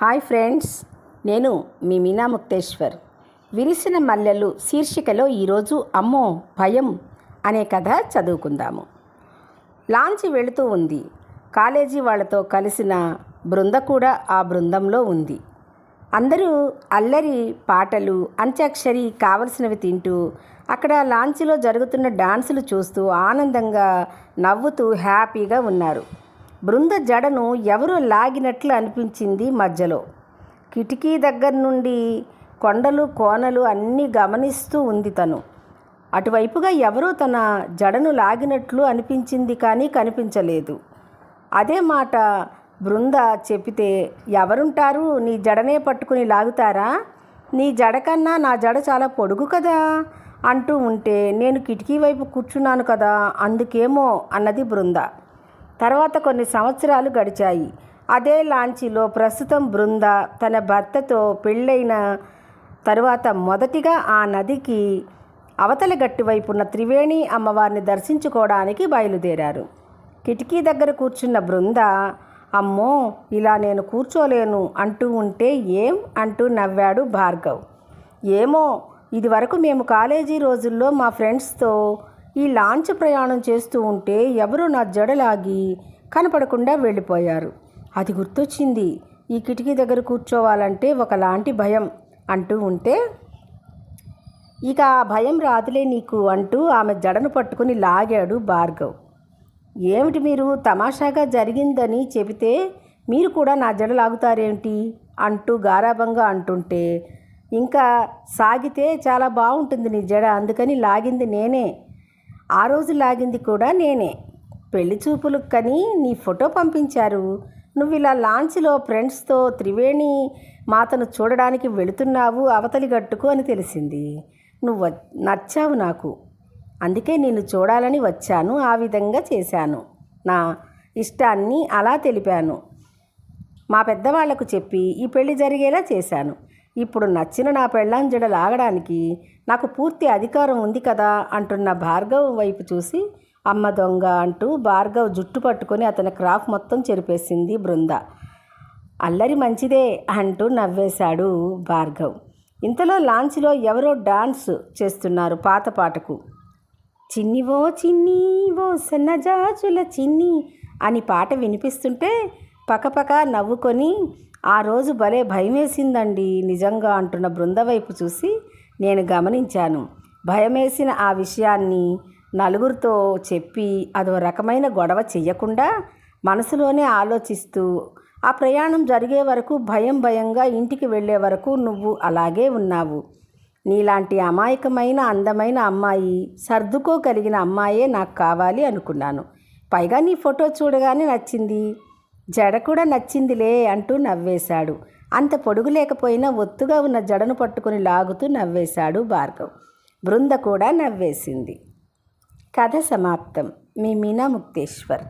Hi friends నేను మీ మీనా ముక్తేశ్వర్. విరిసిన మల్లెలు శీర్షికలో ఈరోజు అమ్మో భయం అనే కథ చదువుకుందాము. లాంచ్ వెళుతూ ఉంది. కాలేజీ వాళ్ళతో కలిసిన బృంద కూడా ఆ బృందంలో ఉంది. అందరూ అల్లరి పాటలు అంత్యాక్షరి కావలసినవి తింటూ అక్కడ లాంచ్లో జరుగుతున్న డాన్సులు చూస్తూ ఆనందంగా నవ్వుతూ హ్యాపీగా ఉన్నారు. బృంద జడను ఎవరో లాగినట్లు అనిపించింది మధ్యలో. కిటికీ దగ్గర నుండి కొండలు కోనలు అన్నీ గమనిస్తూ ఉంది తను. అటువైపుగా ఎవరో తన జడను లాగినట్లు అనిపించింది కానీ కనిపించలేదు. అదే మాట బృంద చెప్పితే ఎవరుంటారు? నీ జడనే పట్టుకుని లాగుతారా? నీ జడ కన్నా నా జడ చాలా పొడుగు కదా అంటూ ఉంటే నేను కిటికీ వైపు కూర్చున్నాను కదా అందుకేమో అన్నది బృంద. తర్వాత కొన్ని సంవత్సరాలు గడిచాయి. అదే లాంచీలో ప్రస్తుతం బృంద తన భర్తతో పెళ్ళైన తరువాత మొదటిగా ఆ నదికి అవతల గట్టి వైపున్న త్రివేణి అమ్మవారిని దర్శించుకోవడానికి బయలుదేరారు. కిటికీ దగ్గర కూర్చున్న బృంద అమ్మో ఇలా నేను కూర్చోలేను. అంటూ ఉంటే ఏం అంటూ నవ్వాడు భార్గవ్. ఏమో ఇది వరకు మేము కాలేజీ రోజుల్లో మా ఫ్రెండ్స్తో ఈ లాంచ్ ప్రయాణం చేస్తూ ఉంటే ఎవరో నా జడలాగి కనపడకుండా వెళ్ళిపోయారు. అది గుర్తొచ్చింది. ఈ కిటికీ దగ్గర కూర్చోవాలంటే ఒకలాంటి భయం అంటూ ఉంటే ఇక ఆ భయం రాదులే నీకు అంటూ ఆమె జడను పట్టుకుని లాగాడు భార్గవ్. ఏమిటి మీరు తమాషాగా జరిగిందని చెబితే మీరు కూడా నా జడ లాగుతారేమిటి? అంటూ గారాభంగా అంటుంటే ఇంకా సాగితే చాలా బాగుంటుంది నీ జడ అందుకని లాగింది నేనే. ఆ రోజు లాగింది కూడా నేనే. పెళ్ళి చూపులు కని నీ ఫోటో పంపించారు. నువ్వు ఇలా లాంచ్లో ఫ్రెండ్స్తో త్రివేణి మాతను చూడడానికి వెళుతున్నావు అవతలి గట్టుకు అని తెలిసింది. నువ్వు వ- నచ్చావు నాకు. అందుకే నేను చూడాలని వచ్చాను ఆ విధంగా చేశాను. నా ఇష్టాన్ని అలా తెలిపాను. మా పెద్దవాళ్ళకు చెప్పి ఈ పెళ్ళి జరిగేలా చేశాను. ఇప్పుడు నచ్చిన నా పెళ్ళాం జడ లాగడానికి నాకు పూర్తి అధికారం ఉంది కదా అంటున్న భార్గవ్ వైపు చూసి అమ్మ దొంగ అంటూ భార్గవ్ జుట్టు పట్టుకొని అతని క్రాఫ్ మొత్తం చెరిపేసింది బృంద. అల్లరి మంచిదే అంటూ నవ్వేశాడు భార్గవ్. ఇంతలో లాంచ్లో ఎవరో డాన్స్ చేస్తున్నారు పాత పాటకు. చిన్నివో చిన్ని ఓ సన్నజాజుల చిన్ని అని పాట వినిపిస్తుంటే పకపక నవ్వుకొని ఆ రోజు భలే భయమేసిందండి నిజంగా అంటున్న బృంద వైపు చూసి నేను గమనించాను. భయమేసిన ఆ విషయాన్ని నలుగురితో చెప్పి అదో రకమైన గొడవ చెయ్యకుండా మనసులోనే ఆలోచిస్తూ ఆ ప్రయాణం జరిగే వరకు భయం భయంగా ఇంటికి వెళ్ళే వరకు నువ్వు అలాగే ఉన్నావు. నీలాంటి అమాయకమైన అందమైన అమ్మాయి సర్దుకోగలిగిన అమ్మాయే నాకు కావాలి అనుకున్నాను. పైగా నీ ఫోటో చూడగానే నచ్చింది. జడ కూడా నచ్చిందిలే అంటూ నవ్వేశాడు. అంత పొడుగు లేకపోయినా ఒత్తుగా ఉన్న జడను పట్టుకుని లాగుతూ నవ్వేశాడు భార్గవ్. బృంద కూడా నవ్వేసింది. కథ సమాప్తం. మీ మీనా ముక్తేశ్వర్.